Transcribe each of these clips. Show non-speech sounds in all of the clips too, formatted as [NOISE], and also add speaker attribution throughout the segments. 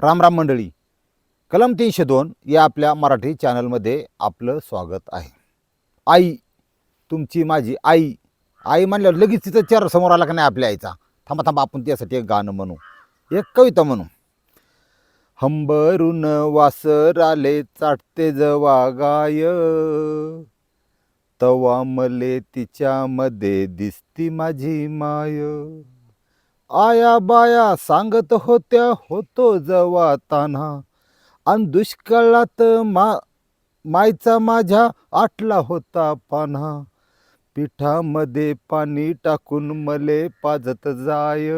Speaker 1: राम राम मंडळी. कलम तीनशे दोन या आपल्या मराठी चॅनलमध्ये आपलं स्वागत आहे. आई तुमची माझी आई आई म्हणल्यावर लगेच तिचा चेहरा समोर आला का नाही आपल्या आईचा? थांबा थांबा आपण त्यासाठी एक गाणं म्हणू. एक कविता म्हणू. हंबरून वासर आले चाटते जवा गाय. तवा मले तिच्यामध्ये दिसती माझी माय. आया बाया सांगत होत्या होतो जवा तान्हा. अन दुष्काळात मा मायचा माझ्या आटला होता पान्हा. पिठामध्ये पाणी टाकून मले पाजत जाय.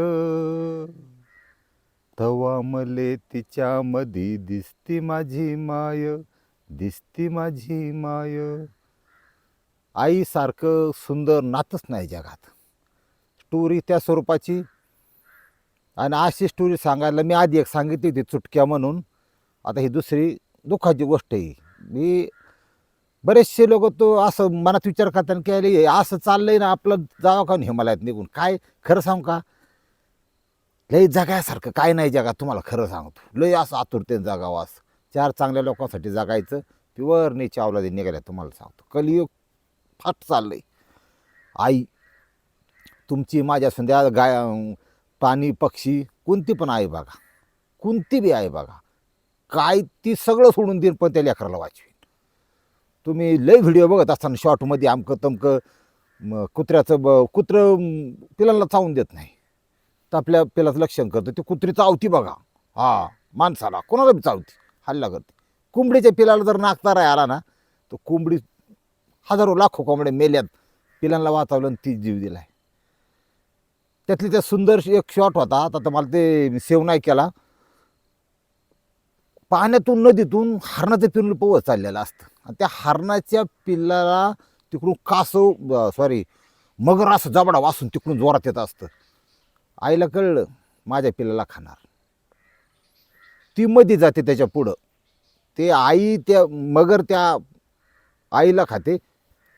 Speaker 1: तवा मले तिच्यामध्ये दिसती माझी माय दिसती माझी माय. आईसारखं सुंदर नातच नाही जगात. स्टोरी त्या स्वरूपाची. आणि अशी स्टोरी सांगायला मी आधी एक सांगितली होती चुटक्या म्हणून. आता ही दुसरी दुःखाची गोष्ट आहे मी बरेचसे लोक तो असं मनात विचार करताना की अरे हे असं चाललंय ना आपलं जावं का हिमालयात निघून. काय? खरं सांग का? लय जगायसारखं काय नाही जगा तुम्हाला खरं सांगतो. लय असं आतुरतेन जगावं. असं चार चांगल्या लोकांसाठी जगायचं. प्युअर नेच्या अवलादी निघाल्या तुम्हाला सांगतो. कलियुग फाट चाललं आहे आई तुमची माझ्या संध्या गाय प्राणी पक्षी कोणती पण आहे बघा. कोणती बी आहे बघा. काय ती सगळं सोडून देईन पण त्या लेकराला वाचवीन. तुम्ही लय व्हिडिओ बघत असताना शॉर्टमध्ये आमकं तमकं म, कुत्र्याचं ब कुत्रं पिलाला चावून देत नाही. तर आपल्या पिलाचं लक्षण करतं. ते कुत्री चावती बघा. हा माणसाला. कोणाला बी चावती. हल्ला करते. कोंबडीच्या पिलाला जर नागतारा आला ना तर कोंबडी हजारो लाखो कोंबड्या मेल्यात. पिलांना वाचवलं आणि ती जीव दिला त्यातली त्या सुंदर एक शॉट होता. आता तर मला ते सेव नाही केला. पाण्यातून नदीतून हरणाचं पिल्लू पोवत चाललेलं असतं. आणि त्या हरणाच्या पिल्लाला तिकडून कासव सॉरी मगर असं जबडा वासून तिकडून जोरात येत असतं. आईला कळलं माझ्या पिल्लाला खाणार. ती मध्ये जाते त्याच्या पुढं. ते आई त्या मगर त्या आईला खाते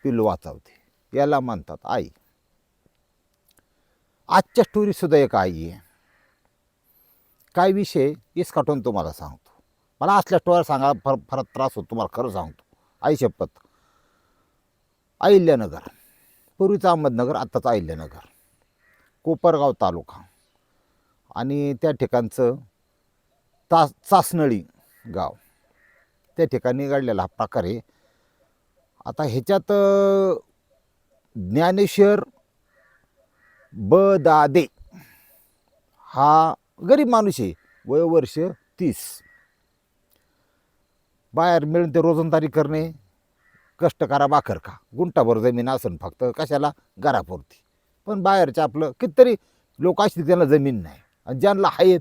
Speaker 1: पिल्लू वाचवते. याला म्हणतात आई. आजच्या स्टोरीसुद्धा एक आई आहे. काय विषय? हेच काटून तुम्हाला सांगतो. मला असल्या स्टोऱ्या सांगा फार फार त्रास होतो तुम्हाला खरं सांगतो. आई शपथ. अहिल्यानगर. पूर्वीचं अहमदनगर आत्ताचं अहिल्यानगर. कोपरगाव तालुका. आणि त्या ठिकाणचं ता चासनळी गाव. त्या ठिकाणी घडलेला हा प्रकार आहे. आता ह्याच्यात ज्ञानेश्वर ब दादे हा गरीब माणूस आहे. वय वर्ष तीस. बाहेर मिळून ते रोजंदारी करणे कष्ट करा बाकर का गुंटाभर जमीन असन फक्त. कशाला? घरापुरती. पण बाहेरचं आपलं कितीतरी लोक असतील त्यांना जमीन नाही. आणि ज्यांना आहेत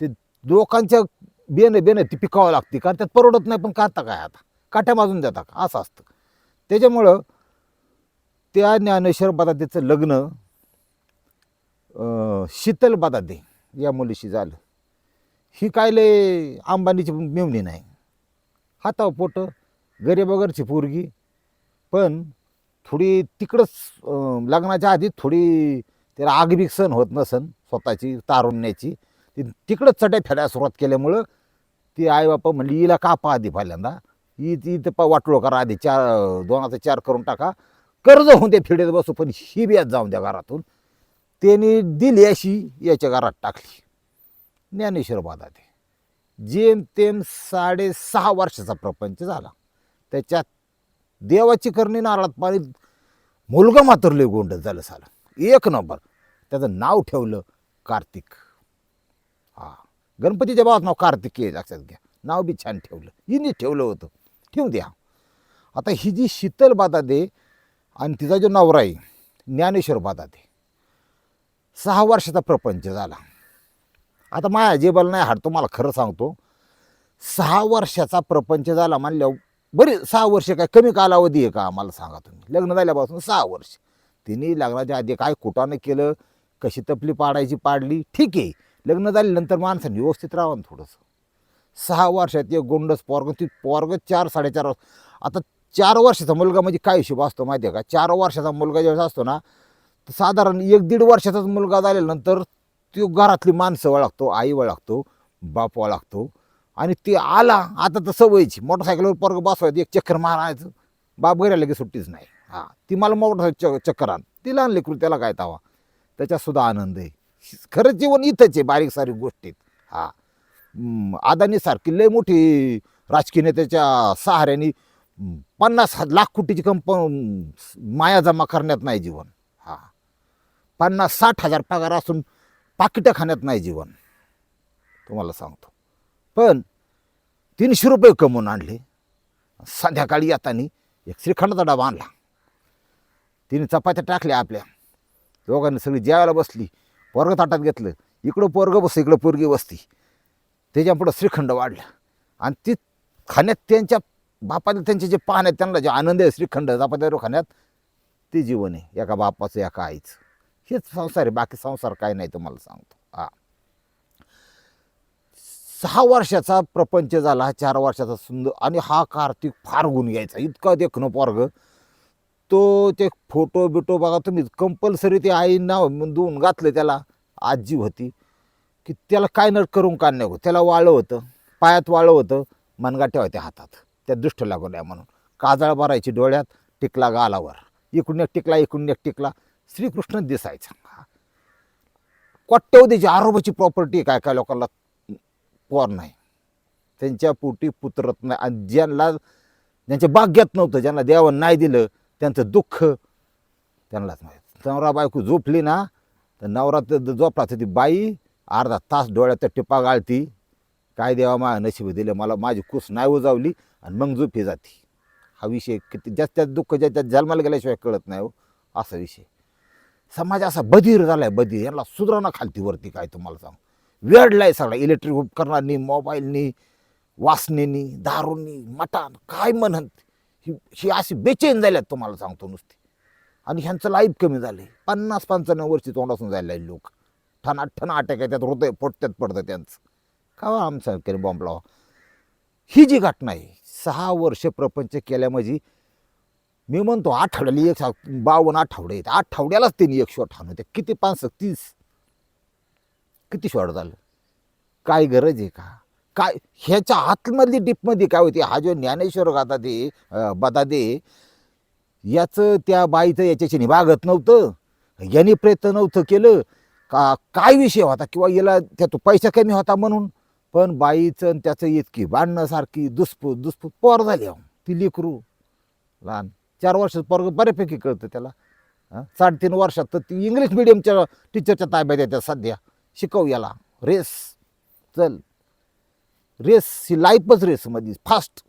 Speaker 1: ते लोकांच्या बेनं बेनं ती पिकावं लागते. कारण त्यात परवडत नाही पण करता काय आता? काठ्या माजून जाता का? असं असतं. त्याच्यामुळं त्या ज्ञानेश्वर त्याचं लग्न शीतल बदादे या मुलीशी झालं. ही काय लय अंबानीची मेवणी नाही. हाताव पोट गरीब पोरगी. पण थोडी तिकडंच लग्नाच्या आधी थोडी त्याला आगबीक सण होत नसन स्वतःची तारुण्याची. ती तिकडंच चट्या फेडायला सुरुवात केल्यामुळं ती आई बापा म्हणली हिला कापा आधी पहिल्यांदा. ही ती तर वाटलो करा आधी चार दोनाचा चार करून टाका. कर्ज होऊन ते फिडेत बसू पण ही बियात जाऊन द्या घरातून. त्यांनी दिली अशी याच्या घरात टाकली. ज्ञानेश्वर बाधा ते जेमतेम साडेसहा वर्षाचा प्रपंच झाला. त्याच्यात देवाची करणी नारळात पाणी मुलगा मात्र गोंड झालं सालं. एक नंबर. त्याचं नाव ठेवलं कार्तिक. हा. गणपतीच्या बाबात नाव कार्तिक आहे लक्षात घ्या. नाव बी छान ठेवलं. हिने ठेवलं होतं. ठेवून द्या. आता ही जी शीतल बाधा दे आणि तिचा जो नवरा आहे ज्ञानेश्वर बाधा दे सहा वर्षाचा प्रपंच झाला. आता माया जेबल नाही हाड तुम्हाला खरं सांगतो. सहा वर्षाचा प्रपंच झाला म्हणल्यावर बरी सहा वर्ष काय कमी कालावधी आहे का आम्हाला सांगा तुम्ही. लग्न झाल्यापासून सहा वर्ष. तिने लग्नाच्या आधी काय कुटानं केलं कशी तपली पाडायची पाडली ठीक आहे. लग्न झाल्यानंतर माणसाने व्यवस्थित राहावं थोडंसं. सहा वर्षात एक गोंडस पोरग ती पोरग चार साडेचार वर्ष. आता चार वर्षाचा मुलगा म्हणजे काय हिशोब असतो माहिती आहे का? चार वर्षाचा मुलगा जेव्हा असतो ना साधारण एक दीड वर्षाचाच मुलगा झाल्यानंतर तो घरातली माणसं ओळखतो आई ओळखतो बापवा लागतो आणि ते आला आता तर सवयीची. मोटरसायकलवर पोरग बसवायचं एक चक्कर मारायचं. बाप घरी आले की सुट्टीच नाही. हां ती मला मोटरसायकल चक्कर आण. तिला आणले लेकरू त्याला काय तावा? त्याच्यातसुद्धा आनंद आहे. खरंच जीवन इथंच आहे बारीक सारीक गोष्टीत. हां. अदानीसारखी लय मोठी राजकीय नेत्याच्या सहाऱ्याने पन्नास लाख कोटीची कंप माया जमा करण्यात नाही जीवन. पन्नास साठ हजार पगार असून पाकिटं खाण्यात नाही जीवन. तुम्हाला सांगतो. पण तीनशे रुपये कमवून आणले. संध्याकाळी येताना एक श्रीखंडाचा डबा आणला तिने चपात्या टाकल्या आपल्या. दोघांनी सगळी जेवायला बसली. पोरगं ताटात घेतलं. इकडं पोरगं बस इकडं पोरगी बसती. त्याच्यापुढं श्रीखंड वाढला. आणि ती खाण्यात त्यांच्या बापाने त्यांचे जे पाहण्यात त्यांना जे आनंद आहे श्रीखंड चपात्यावर खाण्यात ते जीवन आहे. एका बापाचं एका आईचं. हेच संसार आहे बाकी संसार काय नाही तुम्हाला सांगतो. हा. सहा वर्षाचा प्रपंच झाला चार वर्षाचा सुंदर आणि हा कार्तिक फार गुण घ्यायचा. इतका देखणं पोरग. तो ते फोटो बिटो बघा तुम्ही कंपल्सरी ते आई नाव देऊन घातलं त्याला आजी होती की त्याला काय नट करून काढण्या हो त्याला वाळं होतं पायात वाळं होतं मनगाट्या होत्या हातात. त्या दुष्ट लागू नये म्हणून. काजळ भरायची डोळ्यात टिकला गालावर. इकडून एक टिकला इकडून एक टिकला. श्रीकृष्ण दिसायचा कोट्यवधीची आरोबाची प्रॉपर्टी काय काय लोकांना पोर नाही. त्यांच्या पोटी पुत्रत नाही आणि ज्यांना ज्यांच्या भाग्यात नव्हतं ज्यांना देवानं नाही दिलं त्यांचं दुःख त्यांनाच माहीत. नवरा बायको झोपली ना तर नवरा तर झोपला तर ती बाई अर्धा तास डोळ्यात टिपा गाळती. काय देवा मा नशीब दिलं मला माझी कुस नाही उजावली आणि मग झोपी जाती. हा विषय किती जास्त दुःख ज्याच्यात जन्माला गेल्याशिवाय कळत नाही हो असा विषय. समाज असा बधीर आहे बधीर. यांना सुधारणा खालती वरती काय तुम्हाला सांग? आहे सगळा. इलेक्ट्रिक उपकरणांनी मोबाईलनी वासनेनी दारूंनी मटान काय म्हणत? ही ही अशी बेचैन झाल्यात तुम्हाला सांगतो नुसती. आणि ह्यांचं लाईफ कमी झालंय. पन्नास पंचाण्णव वर्षी तोंडासून जायला लोक. ठणा ठणा अटॅक आहे त्यात हृदय पोटत्यात पडतं त्यांचं. का हो आमचा केलं बॉम्ब लावा ही जी घटना आहे सहा वर्ष प्रपंच केल्या मी म्हणतो आठवड्याला एक बावन्न आठवडे आहेत. आठवड्यालाच त्यांनी एक शॉट हाणवते किती पाच तीस? किती शॉट झालं? काय गरज आहे का? काय ह्याच्या आतमधली डीपमध्ये काय होती? हा जो ज्ञानेश्वर गाता दे बदा दे याचं त्या बाईचं याच्याशी निभागत नव्हतं. याने प्रयत्न नव्हतं केलं. का काय विषय होता? किंवा याला त्यातून पैसा कमी होता म्हणून? पण बाईचं आणि त्याचं इतकी भांडण्यासारखी दुसपूत दुसपूत पोर झाली अहो. ती लेकरू. लहान. चार वर्षात पोरग बऱ्यापैकी कळतं त्याला. हं? साडेतीन वर्षात तर ती इंग्लिश मिडियमच्या टीचरच्या ताब्यात येतात सध्या. शिकव याला. रेस चल. रेस ही लाईफच रेसमध्ये फास्ट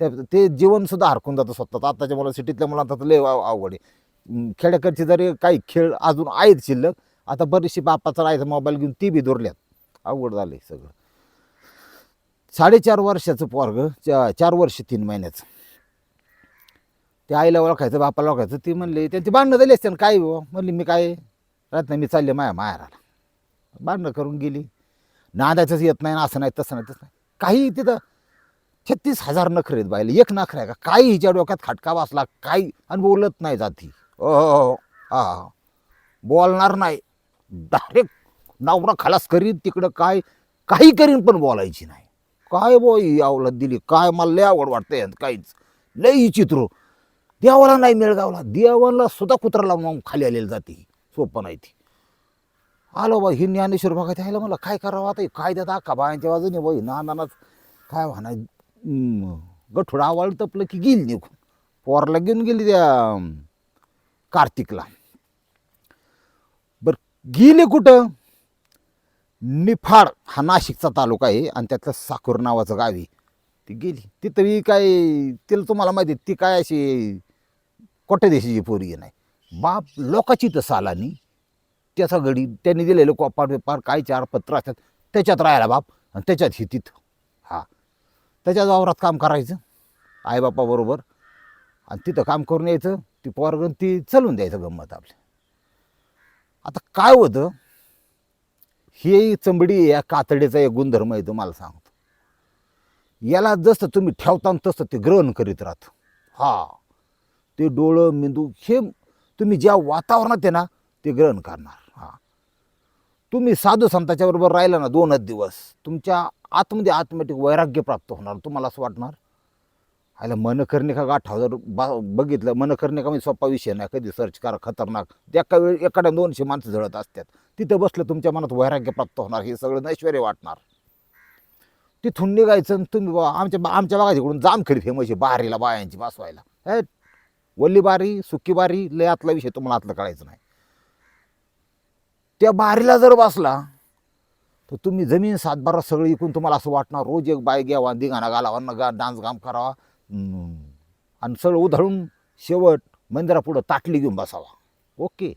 Speaker 1: त्या ते जीवनसुद्धा हरकून जातं स्वतः आत्ताच्या मुला सिटीतल्या मुलांना तर लय आवड अवघड आहे. खेड्याकडचे जरी काही खेळ अजून आहेत शिल्लक आता बरीचशी बापाचा राहायचा मोबाईल घेऊन ती बी दोरल्यात. अवघड झालं आहे सगळं. साडेचार वर्षाचं पोरग चा चार वर्ष तीन महिन्याचं. ते आईला ओळखायचं बापाला ओळखायचं ती म्हणले त्यांची भांडणं झाली असते काय हो? म्हणली मी काय राहत नाही मी चालले माया माहेराला. भांडणं करून गेली. नांदायचंच येत नाही ना असं नाही तसं नाही तसं नाही. काही तिथं छत्तीस हजार नखरे आहेत बायला एक नखर आहे का? काही हिच्या डोक्यात खटका बसला काही आणि बोलत नाही जाती. ओ हो हो हा. बोलणार नाही. डायरेक्ट नवरा खलास करीन तिकडं काय काही करीन पण बोलायची नाही. काय बो ही आवलात दिली? काय मला लय आवड वाटतं काहीच. लय ही चित्र देवाला नाही मेळगावला. देवाला सुद्धा कुत्रा लावून मग खाली आलेली जाते सोपं नाही ती. आलो बा ही ज्ञानेश्वर भागात यायला मला काय करावं आता? कायद्यात आका अख्खा बायांच्या बाजूने बाई ना नानाच काय म्हणा गठुडा आवाळ तपलं की गेली निघून. पोरला घेऊन गेली त्या कार्तिकला. बरं गेले कुठं? निफाड हा नाशिकचा तालुका आहे आणि त्यातलं साखूर नावाचं गावी ती गेली. तिथं ही काय तिला तुम्हाला माहिती आहे, ती काय अशी कोट्या देशाची पोरगी नाही बाप लोकाची तर सालानी. त्याचा गडी त्यांनी दिलेलं कोपार वेपार काय चार पत्र असतात त्याच्यात राहायला बाप आणि त्याच्यात ही तिथं. हा. त्याच्या वावरात काम करायचं. आईबापाबरोबर आणि तिथं काम करून यायचं ती पोरगण ती चलून द्यायचं गंमत आपली आता काय होतं हे चंबडी या कातडीचा एक गुणधर्म आहे तुम्हाला सांगतो. याला जसं तुम्ही ठेवता तसं ते ग्रहण करीत राहतं. हा. ते डोळं मेंदू हे तुम्ही ज्या वातावरणात आहे ना ते ग्रहण करणार. हां. तुम्ही साधू संताच्या बरोबर राहिला ना दोनच दिवस तुमच्या आतमध्ये ऑटोमॅटिक वैराग्य प्राप्त होणार तुम्हाला असं वाटणार? आयला मन करणे का गाठा जर बा बघितलं मन करणे का म्हणजे सोपा विषय नाही कधी सर्च करा खतरनाक. एका वेळी एखाद्या दोनशे माणसं जळत असतात. तिथं बसलं तुमच्या मनात वैराग्य प्राप्त होणार हे सगळं नैश्वर्य वाटणार. तिथून निघायचं आणि तुम्ही बा आमच्या बा- आमच्या बागा इकडून जामखेड फेमस आहे बारीला बायांची बसवायला. हे वल्ली बारी सुकी बारी लय आतला विषय तुम्हाला आतलं कळायचं नाही. त्या बारीला जर बसला तर तुम्ही जमीन सातबारा सगळी इकून तुम्हाला असं वाटणार रोज एक बाय घ्यावा दिघाणा घालावा न गा डान्स गाम करावा. आणि सगळं उधळून शेवट मंदिरापुढं ताटली घेऊन बसावा. ओके.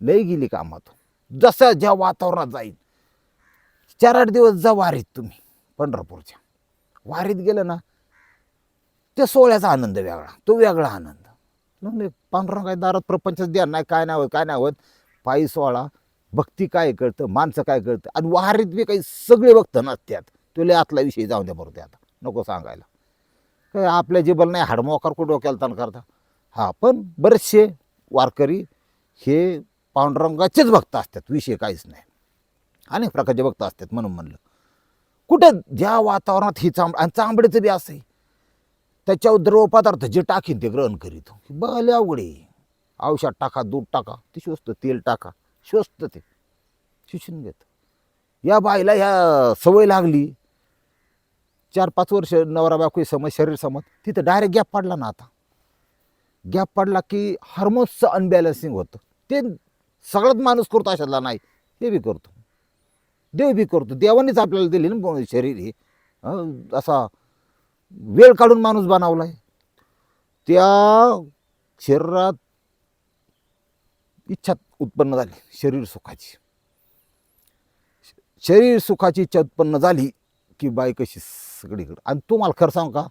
Speaker 1: लय गेली कामात. जसं ज्या वातावरणात जाईल. चार आठ दिवस जा वारीत तुम्ही पंढरपूरच्या. वारीत गेलं ना त्या सोहळ्याचा आनंद वेगळा तो वेगळा आनंद. म्हणजे पांढरा काय दारात प्रपंचच द्या नाही काय नाही होत काय नाही होत. पायी सोहळा भक्ती काय कळतं माणसं काय कळतं आणि वारीत बी काही सगळे भक्त नसतात तुला आतला विषय जाऊन द्या बरोबर आता नको सांगायला. काय आपल्या जीबल नाही हाडमोकार कुठं डोक्याला ताण करता? हां पण बरेचसे वारकरी हे पांडुरंगाचेच भक्त असतात विषय काहीच नाही. अनेक प्रकारचे भक्त असतात म्हणून म्हणलं. कुठं ज्या वातावरणात ही चांब आणि चांबडीचं बी असं आहे त्याच्यावर द्रव पदार्थ जे टाकीन ते ग्रहण करीत हो. बघायला अवघड आहे. औषध टाका दूध टाका ते स्वस्त तेल टाका स्वस्त ते. शिक्षण घेत. या बाईला ह्या सवय लागली. चार पाच वर्ष नवरा बायको समज शरीर समज तिथं डायरेक्ट गॅप पडला ना आता. गॅप पडला की हार्मोन्सचं अनबॅलन्सिंग होतं. ते सगळ्यात माणूस करतो अशातला नाही. हे बी करतो. देव बी करतो. देवानेच आपल्याला दिली ना शरीर हे असा वेळ काढून माणूस बनवलाय. त्या शरीरात इच्छा उत्पन्न झाली शरीर सुखाची. शरीर सुखाची इच्छा उत्पन्न झाली की बाई कशी सगळीकडे आणि तुम्हाला खरं सांग का?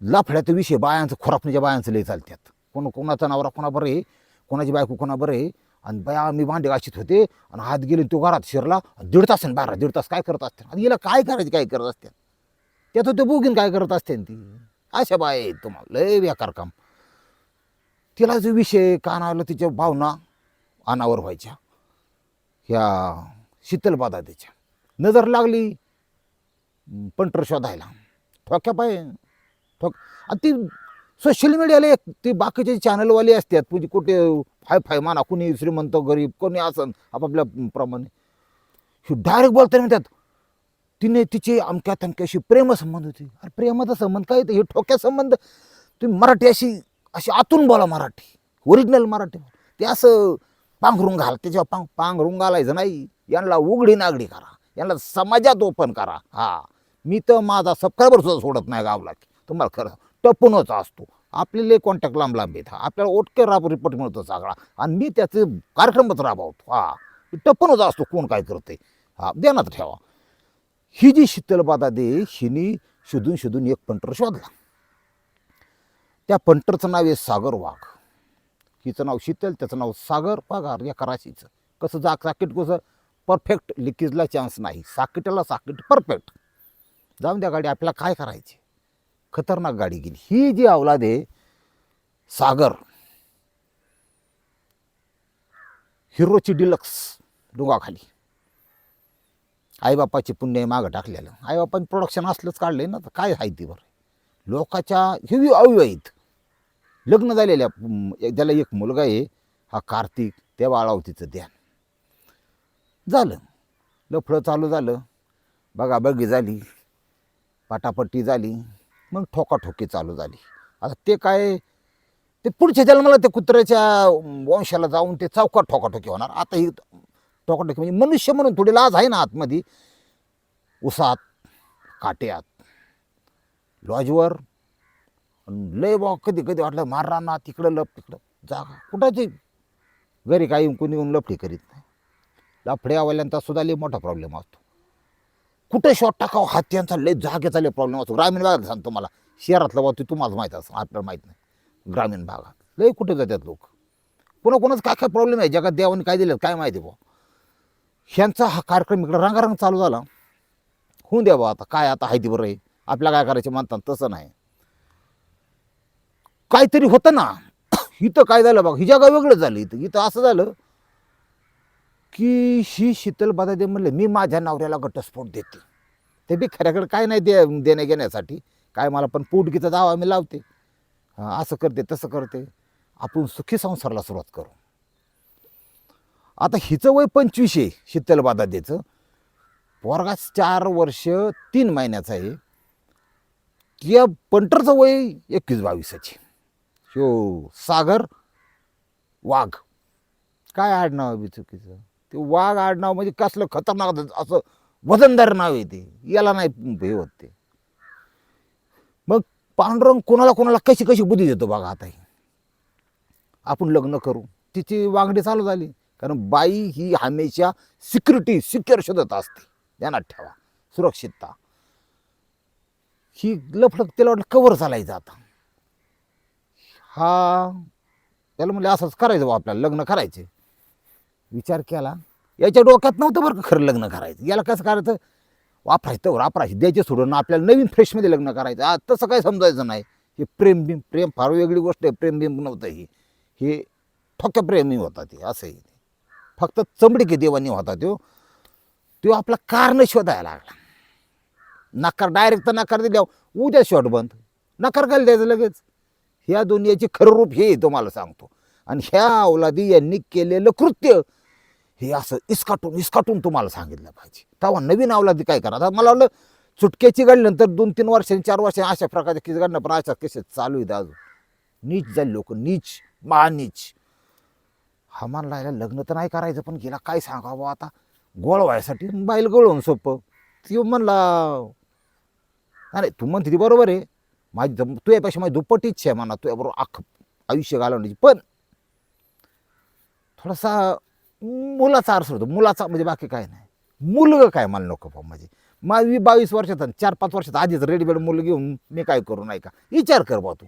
Speaker 1: लफड्याचा विषय बायांचं खोरापणीच्या बायांचं लय चालतात कोण कोणाचा नवरा कोणा बरं आहे? कोणाची बायको कोणा बरं आहे? आणि बाया मी भांडे घाशीत होते आणि हात गेले तो घरात शिरला दीड तास आणि बारा दीड तास काय करत असते? आणि हिला काय करायचे काय करत असते? त्यात ते बुगीन काय करत असते ती. अशा बाय तुम्हाला लय बेकार काम. तिला जो विषय कानाला तिच्या भावना अनावर व्हायच्या. ह्या शीतलबाधा त्याच्या. नजर लागली पंटर शोधायला. ठोक्या पाय ठोक. आणि ती सोशल मीडियाला एक ते बाकीचे चॅनलवाले असतात म्हणजे कुठे फाय फाय माना कुणी श्रीमंत गरीब कोणी असं आपापल्या प्रमाणे. डायरेक्ट बोलताना म्हणतात तिने तिचे अमक्या तमक्याशी प्रेमसंबंध होते. अरे प्रेमाचा संबंध काय? हे ठोक्या संबंध. तुम्ही मराठी अशी अशी आतून बोला मराठी. ओरिजिनल मराठी. ते असं पांघरून घाल त्याच्यावर पांग पांघरून घालायचं नाही. यांना उघडी नागडी करा. यांना समाजात ओपन करा. हा. मी तर माझा सबस्क्रायबर सुद्धा सोडत नाही गावला. की तुम्हाला खरं टपूनच असतो. आपल्याला कॉन्टॅक्ट लांब लांब येत आपल्याला ओटके राब रिपोर्ट मिळतो सगळा. आणि मी त्याचे कार्यक्रमच राबवतो. हा. टपूनच असतो कोण काय करते हा ध्यानात ठेवा. ही जी शीतलबाधा दे हिने शोधून शोधून एक पंटर शोधला. त्या पंटरचं नाव आहे सागर वाघ. हिचं नाव शीतल त्याचं नाव सागर. पगार या कराचीचं कसं जा साकीट कसं? परफेक्ट लिकेजला चान्स नाही. साकीटाला साकीट परफेक्ट जाऊन द्या गाडी आपल्याला काय करायची? खतरनाक गाडी गेली. ही जी अवलाद आहे सागर हिरोची डिलक्स डोंगाखाली. आईबापाची पुण्य मागं टाकलेलं. आईबापांनी प्रोडक्शन असलंच काढले ना तर काय आहे ती बरं? लोकाच्या हिवी अविवाहित. लग्न झालेल्या ज्याला एक मुलगा आहे हा कार्तिक त्या बाळावतीचं ध्यान. झालं. लफळं चालू झालं. बघा बघी झाली. पाटापट्टी झाली. मग ठोकाठोकी चालू झाली. आता ते काय ते पुढच्या जन्माला ते कुत्र्याच्या वंशाला जाऊन ते चौकात ठोकाठोकी होणार. आता ही ठोकाठोकी म्हणजे मनुष्य म्हणून थोडी लाज आहे ना आतमध्ये. उसात काट्यात लॉजवर. लय बा कधी कधी वाटलं मारणार ना तिकडं लप तिकडं. जागा कुठाची? घरी काही कोणी येऊन लफडी करीत नाही. लफड्यावाल्यांचा सुद्धा लय मोठा प्रॉब्लेम असतो. कुठे शॉट टाकावं? हात्यांचा लय जागेचा लय प्रॉब्लेम असतो. ग्रामीण भागात सांगतो तुम्हाला शहरातलं बाबतीत तुम्हाला माहीत असं आपल्याला माहीत नाही. ग्रामीण भागात. लय कुठे जातात लोक? कोणा कोणाच काय काय प्रॉब्लेम आहे? जगात देवाने काय दिलं? काय माहिती बुवा. ह्यांचा हा कार्यक्रम इकडं रंगारंग चालू झाला. होऊन द्या बा आता. काय आता हायती बरं आहे आपल्या काय करायचं म्हणतात तसं नाही. काहीतरी होतं ना. [COUGHS] इथं काय झालं बघा. ही जागा वेगळं झालं इथं. इथं असं झालं की ही शीतल बाधा म्हणले मी माझ्या नवऱ्याला घटस्फोट देते. ते बी खऱ्याकडे काय नाही दे देण्या घेण्यासाठी. काय मला पण पोटगीचा दावा मी लावते. असं करते तसं करते. आपण सुखी संसाराला सुरुवात करू. आता हिचं वय पंचवीस आहे शीतल बाधादेचं पोरगा चार वर्ष तीन महिन्याचा आहे. किंवा पंटरचं वय एकवीस बावीसाची शो सागर वाघ. काय आडनाव बी चुकीचं? ते वाघ आडनाव म्हणजे कसलं खतरनाक असं वजनदार नाव आहे ते. याला नाही हे होत ते. मग पांडुरंग कोणाला कोणाला कशी कशी बुद्धी देतो बघा आता ही. आपण लग्न करू. तिची वागणी चालू झाली. कारण बाई ही हमेशा सिक्युरिटी सिक्युअर शोधत असते. ध्यानात ठेवा. सुरक्षितता. ही लफडक त्याला वाटलं कवर चालायचं आता. हा त्याला म्हणजे असंच करायचं बा आपल्याला लग्न करायचे विचार केला. याच्या डोक्यात नव्हतं बरं का खरं लग्न करायचं. याला कसं करायचं? वापरायचं वापरायचं. द्यायचे सोडून आपल्याला नवीन फ्रेशमध्ये लग्न करायचं. तसं काही समजायचं नाही. हे प्रेमबिंब प्रेम फार वेगळी गोष्ट आहे. प्रेमबिंब नव्हतं ही. हे ठोक्या प्रेमी होता ते असंही फक्त चमडी की देवानी होता तो. तो आपला कारण शोधायला लागला. नकार डायरेक्ट तर नकार दिल्यावर उद्या शॉट बंद. नकार घाल द्यायचं लगेच? ह्या दुनियाचे खरं रूप हे तुम्हाला सांगतो. आणि ह्या अवलादी यांनी केलेलं कृत्य हे असं इस्काटून इस्काटून तुम्हाला सांगितलं पाहिजे. तेव्हा नवीन अवलादी काय करा? आता मला वाटलं चुटक्याची नंतर दोन तीन वर्षांनी चार वर्षांनी अशा प्रकारचे केस काढणं पण अशा केसेस चालू आहेत अजून. नीच जाईल लोक नीच महानीच. हा म्हणला याला लग्न तर नाही करायचं पण गेला काय सांगावं आता? गोळ व्हायसाठी बाईल गळून सोपं. ती म्हणला अरे तू म्हणते ती बरोबर आहे. माझी जम- तुझ्यापेक्षा माझी दुप्पट इच्छा आहे म्हणा तुझ्याबरोबर अख्ख आयुष्य घालवण्याची. पण थोडासा मुलाचा अर्थ होतो. मुलाचा म्हणजे बाकी काय नाही. मुलगं काय मला नको पाहू म्हणजे माझी बावीस वर्षात आणि चार पाच वर्षात आधीच रेडीमेड मुलं घेऊन मी काय करू नाही का? विचार कर बा तू.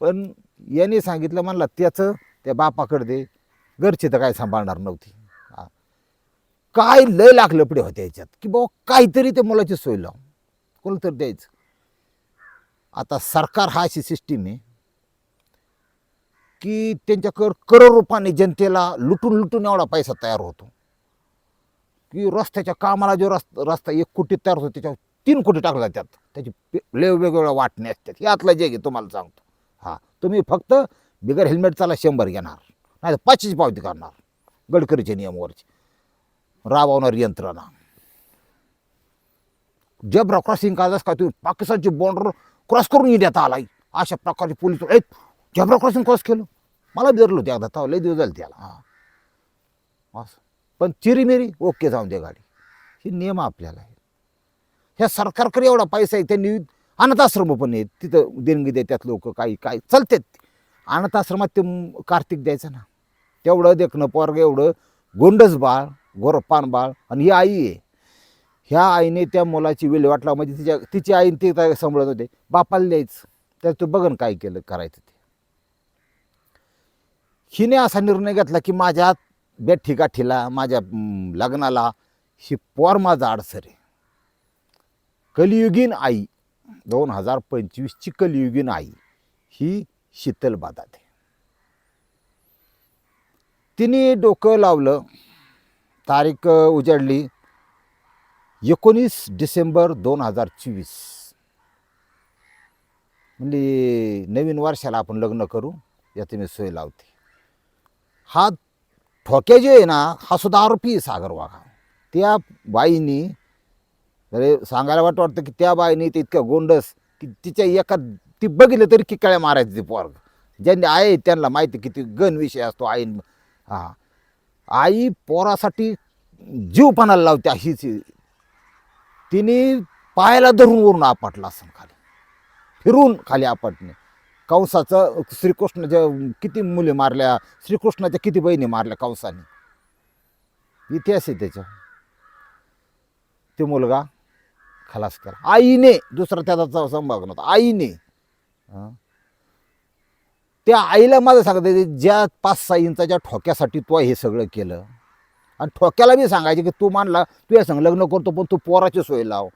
Speaker 1: पण याने सांगितलं म्हणला त्याचं त्या बापाकडे दे. घरची तर काय सांभाळणार नव्हती. काय लय लागलं पुढे होत्या याच्यात. की बाबा काहीतरी ते मुलाची सोय लाव. कोणाला तर द्यायचं. आता सरकार हा अशी सिस्टीम आहे. की त्यांच्याकडं करोड रुपयाने जनतेला लुटून लुटून एवढा पैसा तयार होतो. की रस्त्याच्या कामाला जो रस्ता रस्ता एक कोटी तयार होतो त्याच्यावर तीन कोटी टाकला त्यात त्याची लय वेगवेगळ्या वाटणे असतात. यातलं जे घे तुम्हाला सांगतो. हां तुम्ही फक्त बिगर हेल्मेट चाला शंभर घेणार नाही तर पाचशेची पावती करणार गडकरीच्या नियमावरची राबवणार यंत्रणा. जबरा क्रॉसिंग काढलास का तुम्ही पाकिस्तानची बॉर्डर क्रॉस करून इंडियात आलाय अशा प्रकारचे पोलीस आहेत जबरा क्रॉसिंग क्रॉस केलं. मला बिरलो होतं एकदा तेव्हा लय दिवस झाले त्याला. हां. असं. पण चिरीमिरी ओके जाऊन दे गाडी. हे नियम आपल्याला आहे. ह्या सरकारकडे एवढा पैसा आहे त्यांनी अनाथाश्रम पण आहेत. तिथं देणगी देतात लोक काही काही चालतात. अनाथाश्रमात ते कार्तिक द्यायचं ना. तेवढं देखणं पोरग एवढं गोंडस बाळ गोरपान बाळ आणि ही आई आहे. ह्या आईने त्या मुलाची विल्हेवाट लाव म्हणजे तिच्या तिची आईने ते काय सांभाळत होते. बापाला द्यायचं. तर तू बघन काय केलं करायचं ते. हिने असा निर्णय घेतला की माझ्या बेठीगाठीला माझ्या लग्नाला ही पोर माझा अडसर. आहे कलियुगीन आई दोन हजार पंचवीसची कलियुगीन आई ही शीतल बादात. आहे तिने डोकं लावलं तारीख उजाडली. एकोणीस डिसेंबर दोन हजार चोवीस. म्हणजे नवीन वर्षाला आपण लग्न करू याची मी सोय लावते. हा ठोक्या जे आहे ना हा सुद्धा आरोपी आहे सागर वाघा. त्या बाईनी अरे सांगायला वाटतं वाटतं की त्या बाईनी ते इतकं गोंडस की तिच्या एका ती बघितलं तरी किकाळ्या मारायचं ते पोरग. ज्यांनी आहे त्यांना माहिती किती गण विषय असतो आई हा. आई पोरासाठी जीव पणाला लावते हीच. तिने पायाला धरून वरून आपटला असं खाली. फिरून खाली आपटणे. कंसाचं श्रीकृष्णाच्या किती मुली मारल्या श्रीकृष्णाच्या किती बहिणी मारल्या कंसाने? इतिहास आहे त्याच्या ते मुलगा खलास करा आईने दुसरा त्याचा संभाग नव्हता. आईने. त्या आईला माझं सांगत ज्या पाच सहा इंचाच्या ठोक्यासाठी तो हे सगळं केलं. आणि ठोक्याला बी सांगायचे की तू मानला तू या संग लग्न करतो पण तू पोराची सोय लाव.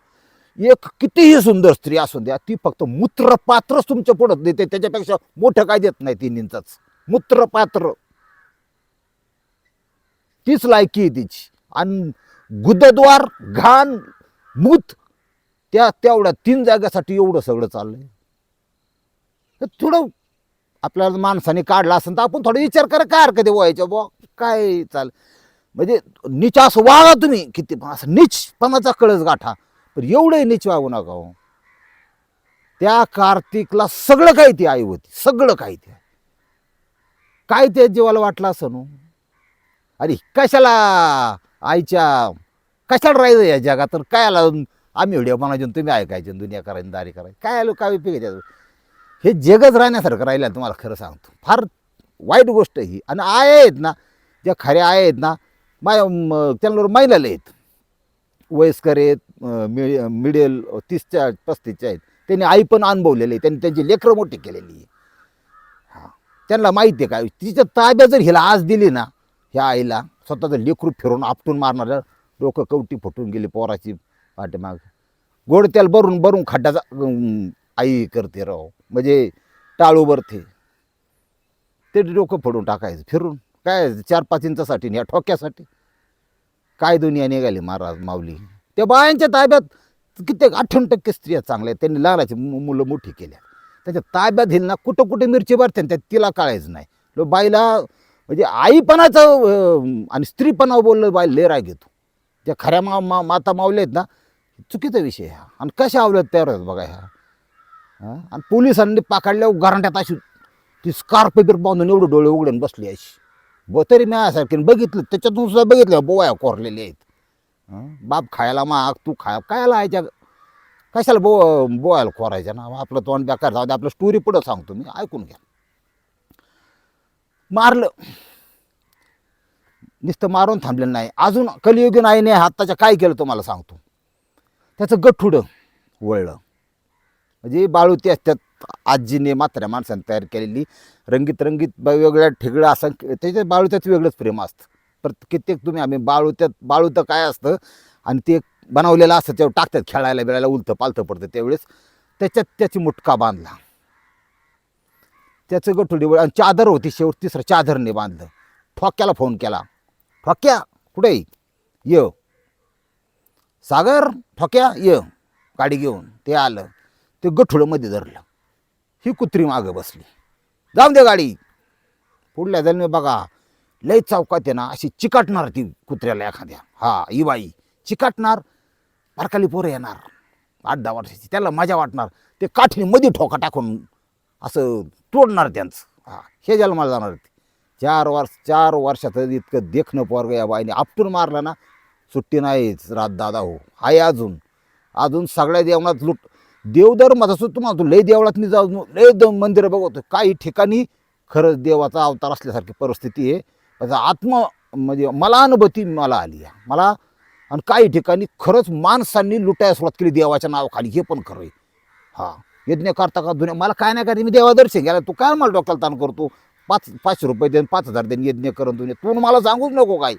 Speaker 1: एक कितीही सुंदर स्त्री असून द्या ती फक्त मूत्रपात्रच तुमच्या पुढं देते. त्याच्यापेक्षा मोठं काय देत नाही तीन मूत्रपात्र. तीच लायकी आहे तिची. आणि गुदद्वार घाण मूत त्या तेवढ्या तीन जाग्यासाठी एवढं सगळं चाललंय. तर थोडं आपल्याला माणसाने काढला असेल तर आपण थोडा विचार करा काय हरकत व्हायच्या बुवा? काय चाल म्हणजे निचास असं वागा तुम्ही किती असं नीचपणाचा कळस गाठा पण एवढंही नीच वागू नका हो. त्या कार्तिकला सगळं काही ती आई होती सगळं काही ते काय ते जीवाला वाटलं असं नो? अरे कशाला आईच्या कशाला राहायचं या जगात? तर काय आला? आम्ही व्हिडिओ बनायचे तुम्ही ऐकायचे दुनिया करायची दारी करायची. काय आलो? काय उपयोग हे जगच राहण्यासारखं राहिलं तुम्हाला खरं सांगतो. फार वाईट गोष्ट ही. आणि आया आहेत ना ज्या खऱ्या आया आहेत ना माय त्यांना महिलाला आहेत वयस्कर आहेत अं, मि तीसच्या पस्तीसच्या आहेत. त्यांनी आई पण अनुभवलेली आहे. त्यांनी त्यांची लेकरं मोठी केलेली आहे. हां. त्यांना माहिती आहे काय तिच्या ताब्यात जर हिला आज दिली ना ह्या आईला स्वतःचं लेकरू फिरून आपटून मारणाऱ्या डोकं कवटी फुटून गेली पोराची पाठीमाग. गोड त्याला भरून भरून खड्डाचा आई करते राव. म्हणजे टाळू भरते. ते डोकं फोडून टाकायचं फिरून. काय चार पाच इंचासाठी आणि ठोक्यासाठी. काय दुनिया निघाली महाराज माऊली? त्या बायांच्या ताब्यात कित्येक अठ्ठावन्न टक्के स्त्रिया चांगल्या आहेत. त्यांनी लहानाची मु- मुलं मोठी केल्या त्याच्या ताब्यात घेईल ना कुठं कुठे मिरची भरते त्या तिला कळायचं नाही. लो बाईला म्हणजे आईपणाचं आणि स्त्रीपणा बोललं बाई लेरा घेतो त्या खऱ्या मा मा माता मावल्या आहेत ना चुकीचा विषय हा. आणि कशा आवल्यात त्यावर बघा ह्या. आणि पोलिसांनी पाकडल्यावर घरांट्यात अशी ती स्कार्फ पेपर बांधून एवढं डोळे उघडून बसली अशी. ब तरी मी यासारखी बघितलं त्याच्यातून सुद्धा बघितलं बोया कोरलेले आहेत. बाप खायला माग तू खाय कायला आयच्या कशाला बो बोयाला खोरायच्या ना? आपलं तोंड बेकार जाऊ दे आपलं स्टोरी पुढं सांगतो मी ऐकून घ्या. मारलं. नुसतं मारून थांबलेलं नाही. अजून कलियुगीन आईने हाताच्या काय केलं तुम्हाला सांगतो. त्याचं गठुडं वळलं. म्हणजे बाळूती असतात आजीने मात्र्या माणसाने तयार केलेली रंगीत रंगीत वेगवेगळ्या ठिगळं असं त्याच्या बाळूत्यात वेगळंच प्रेम असतं. प्रत कित्येक तुम्ही आम्ही बाळूत्यात बाळूतं काय असतं आणि ते बनवलेलं असतं तेव्हा टाकतात खेळायला बिळायला उलतं पालतं पडतं त्यावेळेस. त्याच्यात त्याची मुटका बांधला. त्याचं गठुडी आणि चादर होती शेवट तिसरं चादरने बांधलं. ठोक्याला फोन केला. ठोक्या कुठे ये. सागर ठोक्या ये. गाडी घेऊन. ते आलं. ते गठुडं मध्ये धरलं. ही कुत्री मागं बसली. जाऊन दे गाडी. पुढल्या जन्मी बघा. लय चौकात आहे ना अशी चिकाटणार ती कुत्र्याला एखाद्या. हा ही बाई चिकाटणार बारकाली पोरं येणार. आठ दहा वर्षाची. त्याला मजा वाटणार. ते काठीने मध्ये ठोका टाकून असं तोडणार त्यांचं. हा हे ज्याला मला जाणार ते. चार वर्ष चार वर्षात इतकं देखणं पोरग या बाईने आपटून मारलं ना सुट्टी नाहीच. रात दादा हो. आहे अजून. अजून सगळ्या देवळात लुट. देवधर्माचा सुद्धा तुम्हाला तो लय देवळात मी जाऊन लय द मंदिरं बघतो काही ठिकाणी खरंच देवाचा अवतार असल्यासारखी परिस्थिती आहे. आत्म म्हणजे मला अनुभूती मला आली आहे मला आणि काही ठिकाणी खरंच माणसांनी लुटायला सुरुवात केली देवाच्या नावाखाली. हे पण खरं आहे. हां. यज्ञ करता का दुनिया मला काय नाही करायचं. मी देवा दर्शन घ्यायला. तू काय मला डोक्याला ताण करतो? पाच पाचशे रुपये देन पाच हजार देन यज्ञ करून दुनिया तू मला सांगूच नको काय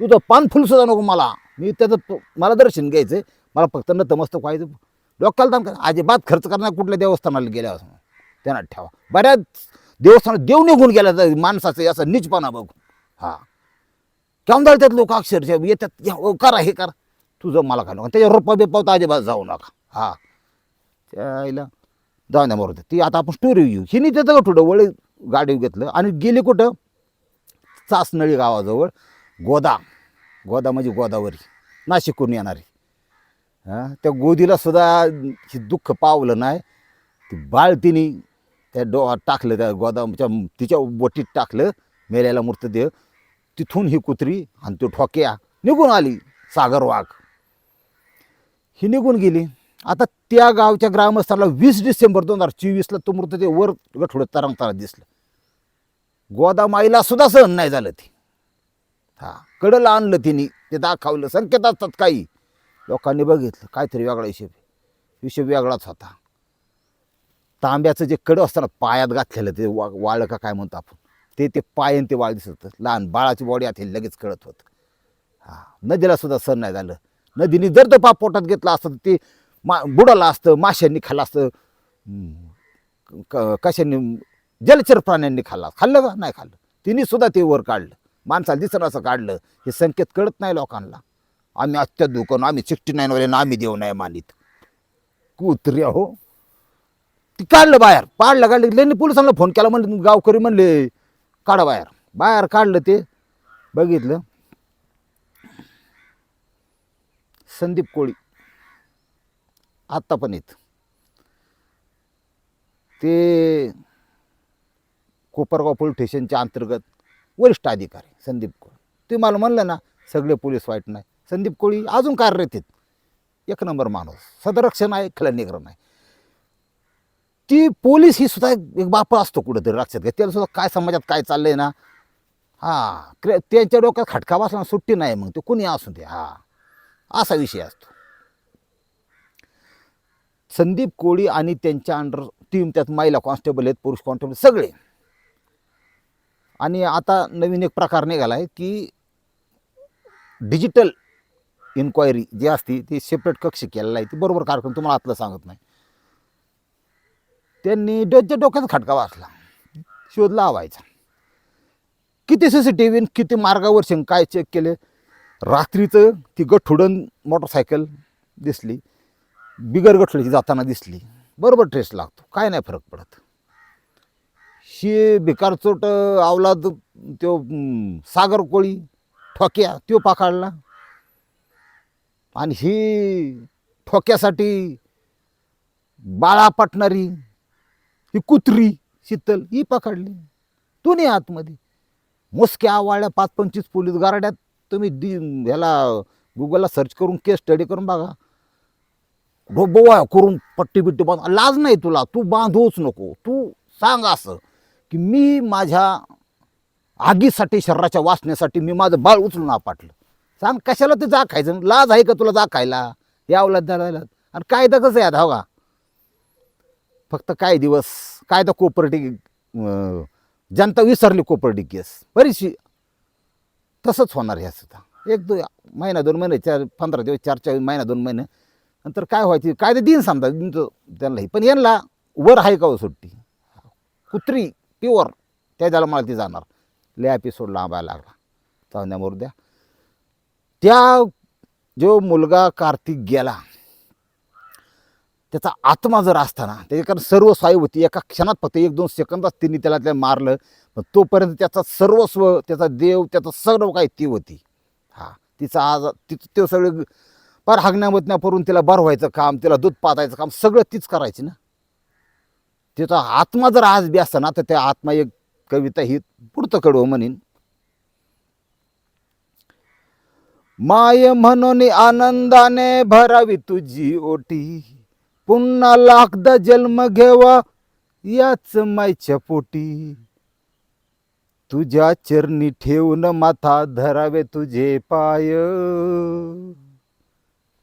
Speaker 1: तुझं पान फुलसुद्धा नको मला. मी त्याचं तो- मला दर्शन घ्यायचं आहे मला फक्त नतमस्तक व्हायचं. डोक्याला ताण कर अजिबात खर्च करणार कुठल्या देवस्थानाला गेल्यावर. त्यांना ठेवा. बऱ्याच देवस्थानात देव निघून गेला तर माणसाचं असं नीचपणा बघून हा. केव्हा जातात लोक अक्षरशः. येतात. या, ओ, करा हे करा. तुझं मला काय नको. त्याच्या रोपा बिपाव तर अजिबात जाऊ नका. हा. त्याला जाऊन द्या बरोबर ती आता आपण स्टोरी घेऊ. हिने त्याचं का वळे वळ गाडी घेतलं आणि गेले कुठं? चासनळी गावाजवळ गोदा गोदा म्हणजे गोदावरी. नाशिकहून येणारी. हां? त्या गोदीला सुद्धा हे दुःख पावलं नाही. ती बाळतीने त्या डो टाकलं त्या गोदामच्या तिच्या बोटीत टाकलं. मेल्याला मृतदेह. तिथून ही कुत्री आणि तो ठोक्या निघून आली सागर वाघ. ही निघून गेली. आता त्या गावच्या ग्रामस्थाला वीस डिसेंबर दोन हजार चोवीसला तो मृतदेह वर गठोडे तरंगताना दिसलं. गोदामाईला सुद्धा सहन नाही झालं ते. हा कडलं आणलं तिने. ते दाखवलं. संकेत असतात काही. लोकांनी बघितलं. काहीतरी वेगळा हिशेब हिशेब वेगळाच होता. तांब्याचं जे कडं असतं ना पायात घातलेलं ते वा वाळं का काय म्हणतो आपण? ते ते पाय आणि ते वाळ दिसत होतं. लहान बाळाची बॉडी आता लगेच कळत होतं. हां नदीला सुद्धा सण नाही झालं. नदीने जर तो पाप पोटात घेतला असतं तर ते मा बुडाला असतं माशांनी खाल्लं असतं. क- कशाने? जलचर प्राण्यांनी खाल्ला खाल्लं का? नाही खाल्लं. तिने सुद्धा ते वर काढलं. माणसाला दिसणं असं काढलं. हे संकेत कळत नाही लोकांना. आम्ही आजच्या दुकान आम्ही सिक्स्टी नाईनवाले आम्ही देऊ नाही मानित. कुत्र्या हो. ती काढलं बाहेर. पाडलं काढलं. त्यांनी पोलिसांना फोन केला म्हणले गावकरी म्हणले काढा बाहेर. बाहेर काढलं ते. बघितलं. संदीप कोळी. आत्ता पण येत. ते कोपरगाव पोलीस स्टेशनच्या अंतर्गत वरिष्ठ अधिकारी संदीप कोळी. ते मला म्हणलं ना सगळे पोलीस वाईट नाही. संदीप कोळी अजून कार्यरत आहेत. एक नंबर माणूस. सदरक्षण आहे खलनिग्रह आहे ती पोलीस ही सुद्धा एक बाप असतो कुठेतरी लक्षात घ्या. त्याला सुद्धा काय समाजात काय चाललंय ना? हां क्रे त्यांच्या डोक्यात खटका बसला सुट्टी नाही मग ते कुणी असू दे हा. असा विषय असतो. संदीप कोळी आणि त्यांच्या अंडर टीम त्यात महिला कॉन्स्टेबल आहेत पुरुष कॉन्स्टेबल सगळे. आणि आता नवीन एक प्रकार निघाला आहे की डिजिटल इन्क्वायरी जी असते ती सेपरेट कक्ष केलेला आहे ती बरोबर कार्यक्रम तुम्हाला आतलं सांगत नाही. त्यांनी डोच्या डोक्यात खटका वाचला. शोध लावायचा. किती सी सी टी व्ही किती मार्गावर काय चेक केले? रात्रीचं ती गठुडन मोटरसायकल दिसली. बिगर गठुड्याची जाताना दिसली. बरोबर ट्रेस लागतो. काय नाही फरक पडत. शी भिकारचोट आवलाद त्यो सागर कोळी ठोक्या त्यो पाखाडला आणि ही ठोक्यासाठी बाळा पटणारी ही कुत्री शीतल ही पकडली. दोन्ही आतमध्ये. मोसक्या आवाळ्या पाच पंचवीस पोलीस गारड्यात. तुम्ही दि ह्याला गुगलला सर्च करून केस स्टडी करून बघा. डोबोवा करून पट्टी बिट्टी बांध लाज नाही तुला. तू बांधूच नको. तू सांग असं की मी माझ्या आगीसाठी शरीराच्या वाचण्यासाठी मी माझं बाळ उचलून आपटलं सांग कशाला ते जा खायचं? लाज आहे का तुला जा खायला? या धरायला आणि कायदा कसं आहे आता हो फक्त काय दिवस कायदा कोपर्टी जनता विसरली कोपर्टी केस. बरीचशी तसंच होणार ह्या सुद्धा. एक दो महिना दोन महिने चार पंधरा दिवस चार चार महिना दोन महिने नंतर काय व्हायची? कायदा दिन समजा दिन त्यांनाही पण यांना वर आहे का हो सुट्टी? कुत्री प्युअर त्याच्याला मला ती जाणार. लय एपिसोड लांबायला लागला. चावण्या मुर्द्या त्या जो मुलगा कार्तिक गेला त्याचा आत्मा जर असताना त्याच्याकडे सर्व स्वायू होती. एका क्षणात फक्त एक दोन सेकंदात तिने त्याला त्या मारलं. पण तोपर्यंत त्याचा सर्वस्व त्याचा देव त्याचं सर्व काही ती होती. हा तिचा आज तिचं ते सगळे पार हागण्यामधण्या परून तिला बरं व्हायचं काम तिला दूध पातायचं काम सगळं तीच करायची ना. तिचा आत्मा जर आज बी असता ना तर त्या आत्मा एक कविता ही पुढतं कडवं म्हणेन. माय म्हणून आनंदाने भरावी तुझी ओटी. पुन्हा लाखदा जन्म घेवा याच मायच्या पोटी. तुझ्या चरणी ठेवून माथा धरावे तुझे पाय.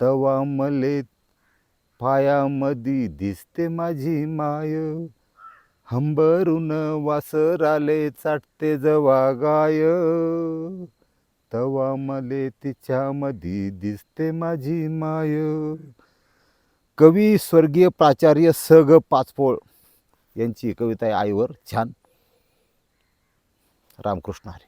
Speaker 1: तवा मले पायामधी दिसते माझी माय. हंबरून वासराले चाटते जवा गाय. तवा मले तिच्यामधी दिसते माझी माय. कवी स्वर्गीय प्राचार्य स ग पाचपोळ यांची कविता आहे आईवर छान रामकृष्ण हरी.